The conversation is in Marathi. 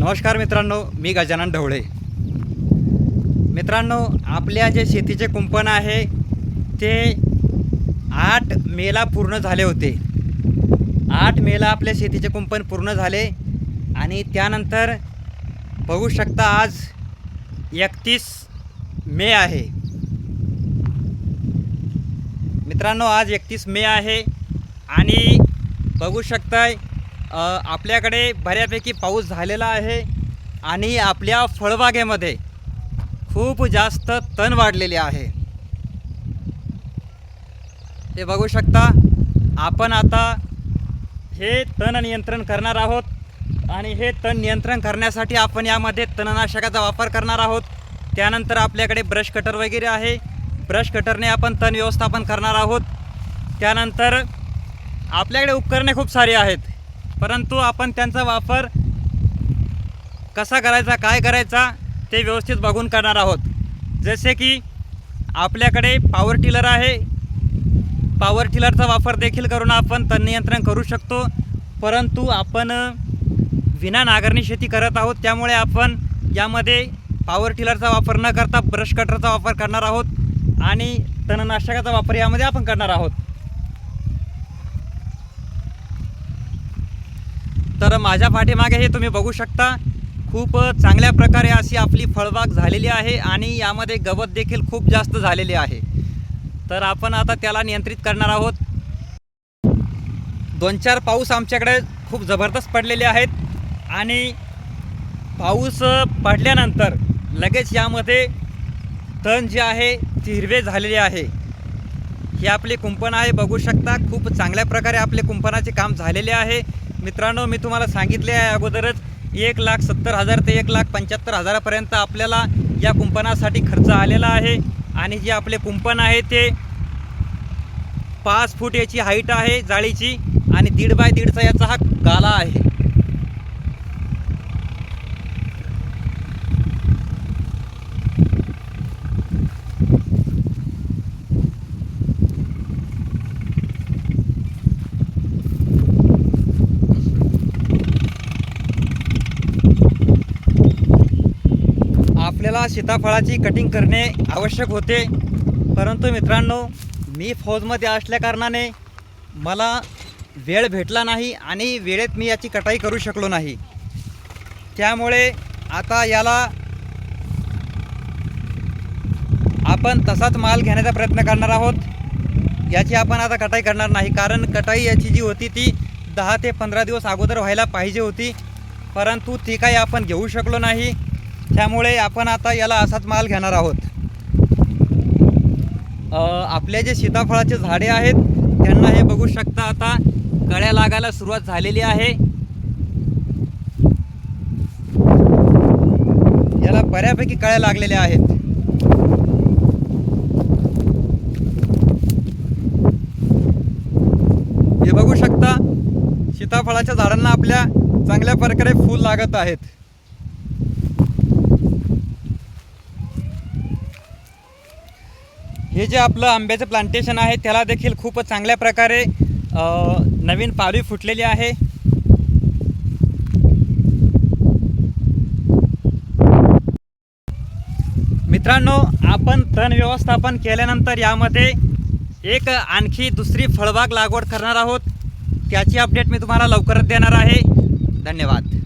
नमस्कार मित्रांनो मी गजानन ढवळे. मित्रांनो आपल्या जे शेतीचे कुंपण आहे ते आठ मेला पूर्ण झाले होते. आठ मेला आपल्या शेतीचे कुंपण पूर्ण झाले आणि त्यानंतर बघू शकता आज एकतीस मे आहे. मित्रांनो आज एकतीस मे आहे आणि बघू शकताय आपल्याकडे बऱ्यापैकी पाऊस झालेला आहे आणि आपल्या फळबागेमध्ये खूप जास्त तण वाढलेले आहे. ते बघू शकता आपण आता हे तण नियंत्रण करणार आहोत आणि हे तण नियंत्रण करण्यासाठी आपण यामध्ये तणनाशकाचा वापर करणार आहोत. त्यानंतर आपल्याकडे ब्रश कटर वगैरे आहे. ब्रश कटरने आपण तण व्यवस्थापन करणार आहोत. त्यानंतर आपल्याकडे उपकरणे खूप सारी आहेत. परंतु आपण त्यांचा वापर कसा करायचा काय करायचा ते व्यवस्थित बघून करणार आहोत. जसे की आपल्याकडे पॉवर टिलर आहे. पॉवर टिलरचा वापर देखील करून आपण तण नियंत्रण करू शकतो. परंतु आपण विना नांगरणी शेती करत आहोत. त्यामुळे आपण यामध्ये पॉवर टिलरचा वापर न करता ब्रश कटरचा वापर करणार आहोत. आणि तणनाशकाचा वापर यामध्ये आपण करणार आहोत. तर माझ्या पाठीमागे हे तुम्ही बघू शकता. खूप चांगल्या प्रकारे अशी आपली फळबाग झालेली आहे आणि यामध्ये गवत देखील खूप जास्त झालेले आहे. तर आपण आता त्याला नियंत्रित करणार आहोत. दोन चार पाऊस आमच्याकडे खूप जबरदस्त पडलेले आहेत आणि पाऊस पडल्यानंतर लगेच यामध्ये तण जे आहे ते हिरवे झालेले आहे. हे आपले कुंपण आहे बघू शकता. खूप चांगल्या प्रकारे आपले कुंपणाचे काम झालेले आहे. मित्रांनो मी तुम्हाला सांगितले आहे अगोदरच एक लाख सत्तर हजार ते एक लाख पंच्याहत्तर हजारापर्यंत आपल्याला या कुंपणासाठी खर्च आलेला आहे. आणि जे आपले कुंपण आहे ते पाच फूट याची हाईट आहे जाळीची आणि दीड बाय दीडचा याचा हा गाला आहे. आपल्याला सीताफळाची कटिंग करणे आवश्यक होते. परंतु मित्रांनो मी फौजमध्ये असल्याकारणाने मला वेळ भेटला नाही आणि वेळेत मी याची कटाई करू शकलो नाही. त्यामुळे आता याला आपण तसाच माल घेण्याचा प्रयत्न करणार आहोत. याची आपण आता कटाई करणार नाही कारण कटाई याची जी होती ती दहा ते पंधरा दिवस अगोदर व्हायला पाहिजे होती. परंतु ती काही आपण घेऊ शकलो नाही. त्यामुळे आपण आता याला असाच माल घेणार आहोत. आपल्या आपले जे सीताफळाचे झाडे आहेत त्यांना हे बघू शकता आता. कळ्या लागायला सुरुवात झालेली आहे. याला बऱ्यापैकी कळ्या लागलेल्या आहेत. हे बघू शकता सीताफळाच्या झाडांना आपल्या चांगल्या प्रकारे फूल लागत आहेत. हे जे आपलं आंब्याचं प्लांटेशन आहे त्याला देखील खूप चांगल्या प्रकारे नवीन पालवी फुटलेली आहे. मित्रांनो आपण तण व्यवस्थापन केल्यानंतर यामध्ये एक आणखी दुसरी फळबाग लागवड करणार आहोत. त्याची अपडेट मी तुम्हाला लवकरच देणार आहे. धन्यवाद.